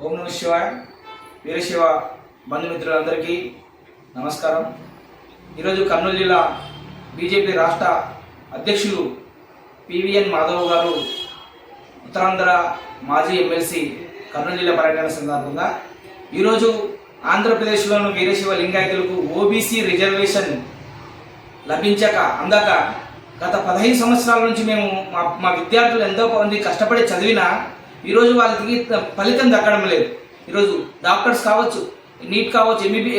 ఓం నమ శివాయ. వీరశివ బంధుమిత్రులందరికీ నమస్కారం. ఈరోజు కర్నూలు జిల్లా బీజేపీ రాష్ట్ర అధ్యక్షులు పివిఎన్ మాధవ్ గారు ఉత్తరాంధ్ర మాజీ ఎమ్మెల్సీ కర్నూలు జిల్లా పర్యటన సందర్భంగా ఈరోజు ఆంధ్రప్రదేశ్లోని వీరశివ లింగాయతులకు ఓబీసీ రిజర్వేషన్ లభించక అందక గత పదహైదు సంవత్సరాల నుంచి మేము మా మా విద్యార్థులు ఎంతో మంది కష్టపడి చదివినా ఈరోజు వాళ్ళకి ఫలితం దక్కడం లేదు. ఈరోజు డాక్టర్స్ కావచ్చు నీట్ కావచ్చు ఎంబీబీ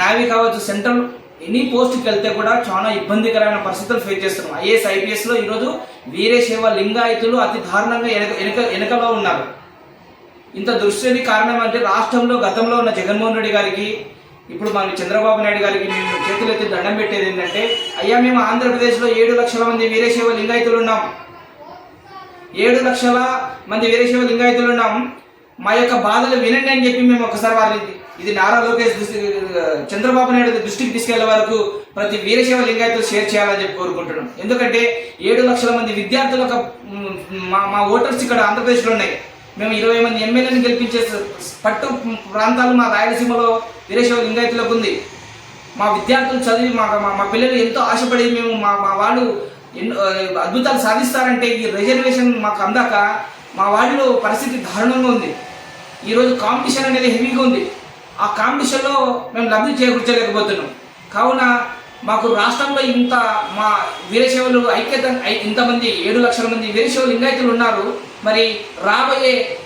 నావీ కావచ్చు సెంట్రల్ ఎనీ పోస్ట్కి వెళ్తే కూడా చాలా ఇబ్బందికరమైన పరిస్థితులు ఫేస్ చేస్తున్నాం. ఐఏఎస్ ఐపీఎస్లో ఈరోజు సేవ లింగాయతులు అతి దారుణంగా వెనక వెనక వెనకలో ఉన్నారు. ఇంత దృష్టిని కారణం అంటే రాష్ట్రంలో గతంలో ఉన్న జగన్మోహన్ రెడ్డి గారికి ఇప్పుడు మన చంద్రబాబు నాయుడు గారికి మేము చేతులు ఎత్తి దండం పెట్టేది ఏంటంటే అయ్యా మేము ఆంధ్రప్రదేశ్లో ఏడు లక్షల మంది వీరేశైవ లింగాయతులు ఉన్నాం. ఏడు లక్షల మంది వీరశైవ లింగాయతులు ఉన్నాం. మా యొక్క బాధలు వినండి అని చెప్పి మేము ఒకసారి వారిని ఇది నారా లోకేష్ దృష్టి చంద్రబాబు నాయుడు దృష్టికి తీసుకెళ్ళే వరకు ప్రతి వీరశైవ లింగాయతులు షేర్ చేయాలని చెప్పి కోరుకుంటున్నాం. ఎందుకంటే ఏడు లక్షల మంది విద్యార్థులు ఒక మా మా ఓటర్స్ ఇక్కడ ఆంధ్రప్రదేశ్లో ఉన్నాయి. మేము ఇరవై మంది ఎమ్మెల్యేని గెలిపించే పట్టు ప్రాంతాలు మా రాయలసీమలో వీరశివ లింగాయతులకు ఉంది. మా విద్యార్థులు చదివి మా- మా పిల్లలు ఎంతో ఆశపడి మేము మా మా వాళ్ళు ఎన్నో అద్భుతాలు సాధిస్తారంటే ఈ రిజర్వేషన్ మాకు అందాక మా వాడిలో పరిస్థితి దారుణంగా ఉంది. ఈరోజు కాంపిటీషన్ అనేది హెవీగా ఉంది. ఆ కాంపిటీషన్లో మేము లబ్ధి చేకూర్చలేకపోతున్నాం. కావున మాకు రాష్ట్రంలో ఇంత మా వీరశైవులు ఐక్యత ఐ- ఇంతమంది ఏడు లక్షల మంది వీరశైవ లింగాయతులు ఉన్నారు. మరి రాబోయే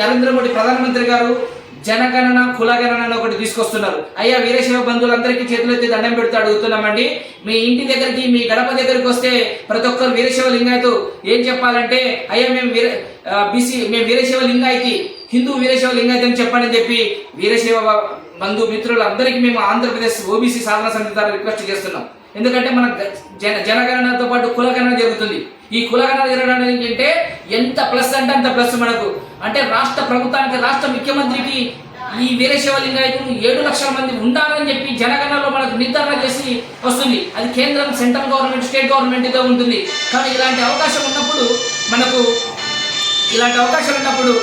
నరేంద్ర మోడీ ప్రధానమంత్రి గారు జనగణన కులగణన అని ఒకటి తీసుకొస్తున్నారు. అయ్యా వీరశైవ బంధువులందరికీ చేతులెత్తి దండం పెడుతూ అడుగుతున్నామండి. మీ ఇంటి దగ్గరికి మీ గడప దగ్గరికి వస్తే ప్రతి ఒక్కరు వీరశైవ లింగాయతు ఏం చెప్పాలంటే అయ్యా మేము వీర బీసీ మేము వీరశైవ లింగాయతి హిందూ వీరశైవ లింగాయతి అని చెప్పండి అని చెప్పి వీరశైవ బంధు మిత్రులందరికీ మేము ఆంధ్రప్రదేశ్ ఓబీసీ సాధన సమితి ద్వారా రిక్వెస్ట్ చేస్తున్నాం. ఎందుకంటే మన జన జనగణనతో పాటు కులగణన జరుగుతుంది. ఈ కులగణన జరగడం ఏంటంటే ఎంత ప్లస్ అంటే అంత ప్లస్ మనకు. అంటే రాష్ట్ర ప్రభుత్వానికి రాష్ట్ర ముఖ్యమంత్రికి ఈ వీరశైవ లింగాయతులు ఏడు లక్షల మంది ఉండాలని చెప్పి జనగణనలో మనకు నిర్ధారణ చేసి వస్తుంది. అది కేంద్రం సెంట్రల్ గవర్నమెంట్ స్టేట్ గవర్నమెంట్తో ఉంటుంది. కానీ ఇలాంటి అవకాశం ఉన్నప్పుడు మనకు ఇలాంటి అవకాశాలు ఉన్నప్పుడు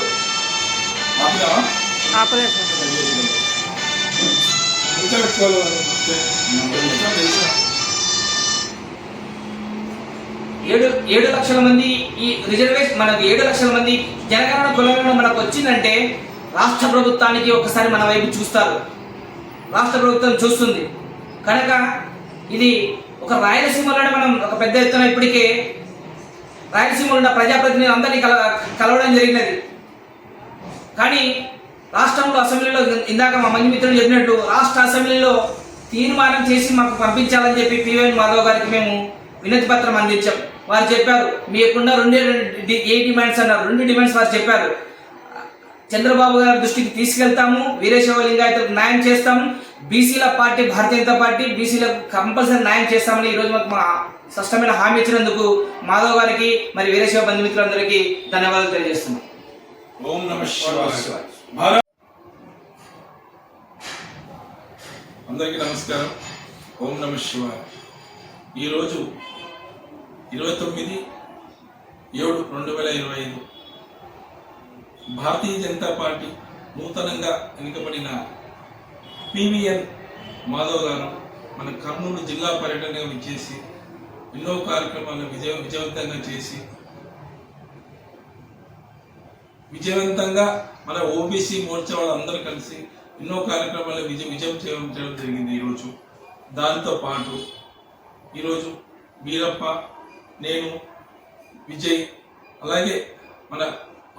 ఏడు ఏడు లక్షల మంది ఈ రిజర్వేషన్ మనకు ఏడు లక్షల మంది జనగణన కులగణన మనకు వచ్చిందంటే రాష్ట్ర ప్రభుత్వానికి ఒకసారి మన వైపు చూస్తారు. రాష్ట్ర ప్రభుత్వం చూస్తుంది. కనుక ఇది ఒక రాయలసీమలోనే మనం ఒక పెద్ద ఎత్తున ఇప్పటికే రాయలసీమలో ఉన్న ప్రజాప్రతినిధులు అందరినీ కల కలవడం జరిగినది. కానీ రాష్ట్రంలో అసెంబ్లీలో ఇందాక మా మంచి మిత్రులు చెప్పినట్టు రాష్ట్ర అసెంబ్లీలో తీర్మానం చేసి మాకు పంపించాలని చెప్పి పివిఎన్ మాధవ్ గారికి మేము వినతి పత్రం అందించాం. వారు చెప్పారు. మీకున్న రెండే రెండు ఏ డిమాండ్స్ అన్నారు. రెండు డిమాండ్స్ వారు చెప్పారు. చంద్రబాబు గారి దృష్టికి తీసుకెళ్తాము. వీరేశవ లింగాయతులకు న్యాయం చేస్తాము. బీసీల పార్టీ భారతీయ జనతా పార్టీ బీసీలకు కంపల్సరీ న్యాయం చేస్తామని ఈరోజు మాకు మా స్పష్టమైన హామీ ఇచ్చినందుకు మాధవ్ గారికి మరి వీరేశవ బంధుమిత్రులందరికీ ధన్యవాదాలు తెలియజేస్తున్నాం. ఓం నమ శివాయ. అందరికీ నమస్కారం. ఓం నమ శివాయ. ఈరోజు ఇరవై తొమ్మిది ఏడు రెండు వేల ఇరవై ఐదు. భారతీయ జనతా పార్టీ నూతనంగా ఎన్నికబడిన పివిఎన్ మాధవ్ గారు మన కర్నూలు జిల్లా పర్యటనగా విచ్చేసి ఎన్నో కార్యక్రమాలను విజయ విజయవంతంగా చేసి విజయవంతంగా మన ఓబీసీ మోర్చా వాళ్ళందరూ కలిసి ఎన్నో కార్యక్రమాలు విజయ విజయం చేయడం చేయడం జరిగింది ఈరోజు. దాంతో పాటు ఈరోజు వీరప్ప నేను విజయ్ అలాగే మన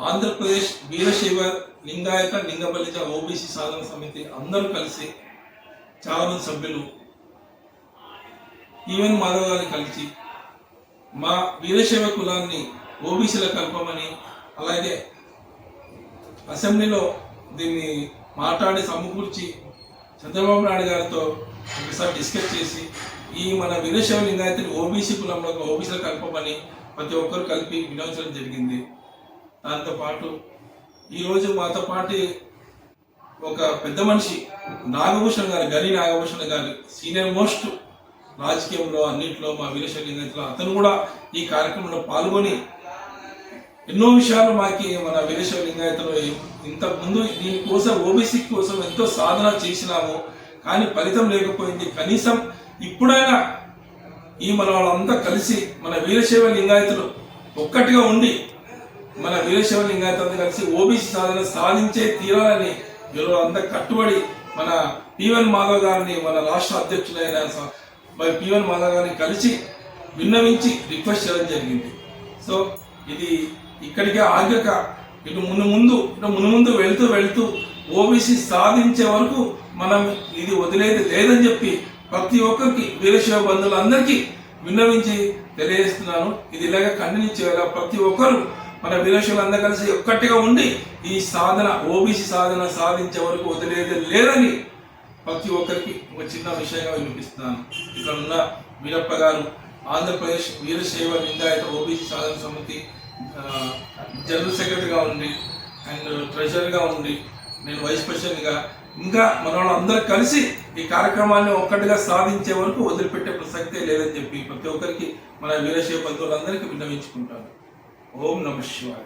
ఆంధ్రప్రదేశ్ వీరశైవ లింగాయత లింగబలిజ ఓబీసీ సాధన సమితి అందరూ కలిసి చాలామంది సభ్యులు ఈవెన్ మాధవ్ గారిని కలిసి మా వీరశైవ కులాన్ని ఓబీసీలో కలపమని అలాగే అసెంబ్లీలో దీన్ని మాట్లాడి సమకూర్చి చంద్రబాబు నాయుడు గారితో ఒకసారి డిస్కస్ చేసి ఈ మన వీరశైవ లింగాయతిని ఓబీసీ కులంలో ఓబీసీలు కలపమని ప్రతి ఒక్కరు కలిపి వినోదించడం జరిగింది. దాంతోపాటు ఈరోజు మాతో పాటు ఒక పెద్ద మనిషి నాగభూషణ్ గారు గని నాగభూషణ్ గారు సీనియర్ మోస్ట్ రాజకీయంలో అన్నింటిలో మా వీరశైవ లింగాయతిలో అతను కూడా ఈ కార్యక్రమంలో పాల్గొని ఎన్నో విషయాలు మాకి మన వీరేశ్వర లింగాయతలో ఇంత ముందు దీనికోసం ఓబీసీ కోసం ఎంతో సాధన చేసినాము. కానీ ఫలితం లేకపోయింది. కనీసం ఇప్పుడైనా ఈ మన వాళ్ళంతా కలిసి మన వీరశైవ లింగాయతులు ఒక్కటిగా ఉండి మన వీరశైవ లింగాయతులతో కలిసి ఓబీసీ సాధన సాధించే తీరాలని వీళ్ళు అంతా కట్టుబడి మన పివన్ మాధవ్ గారిని మన రాష్ట్ర అధ్యక్షులైన స- మరి పివన్ మాధవ్ గారిని కలిసి విన్నవించి రిక్వెస్ట్ చేయడం జరిగింది. సో ఇది ఇక్కడికే ఆగక ఇటు ముందు ముందు ఇటు ముందు ముందు వెళ్తూ వెళ్తూ ఓబీసీ సాధించే వరకు మనం ఇది వదిలేది లేదని చెప్పి ప్రతి ఒక్కరికి వీరశివ బంధువులందరికీ విన్నవించి తెలియజేస్తున్నాను. ఇది ఇలాగ కంటిన్యూ ప్రతి ఒక్కరు మన వీరశివులందరూ కలిసి ఒక్కటిగా ఉండి ఈ సాధన ఓబీసీ సాధన సాధించే వరకు వదిలేది లేదని ప్రతి ఒక్కరికి ఒక చిన్న విషయంగా వినిపిస్తున్నాను. ఇక్కడ ఉన్న వీరప్ప గారు ఆంధ్రప్రదేశ్ వీరశైవ లింగాయత ఓబీసీ సాధన సమితి జనరల్ సెక్రటరీగా ఉండి అండ్ ట్రెజరర్గా ఉండి నేను వైస్ ప్రెసిడెంట్గా ఇంకా మన వాళ్ళందరూ కలిసి ఈ కార్యక్రమాన్ని ఒక్కటిగా సాధించే వరకు వదిలిపెట్టే ప్రసక్తే లేదని చెప్పి ప్రతి ఒక్కరికి మన వీరశైవ పంతులందరికీ విన్నవించుకుంటాను. ఓం నమ శివాయ.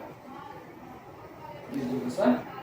సార్.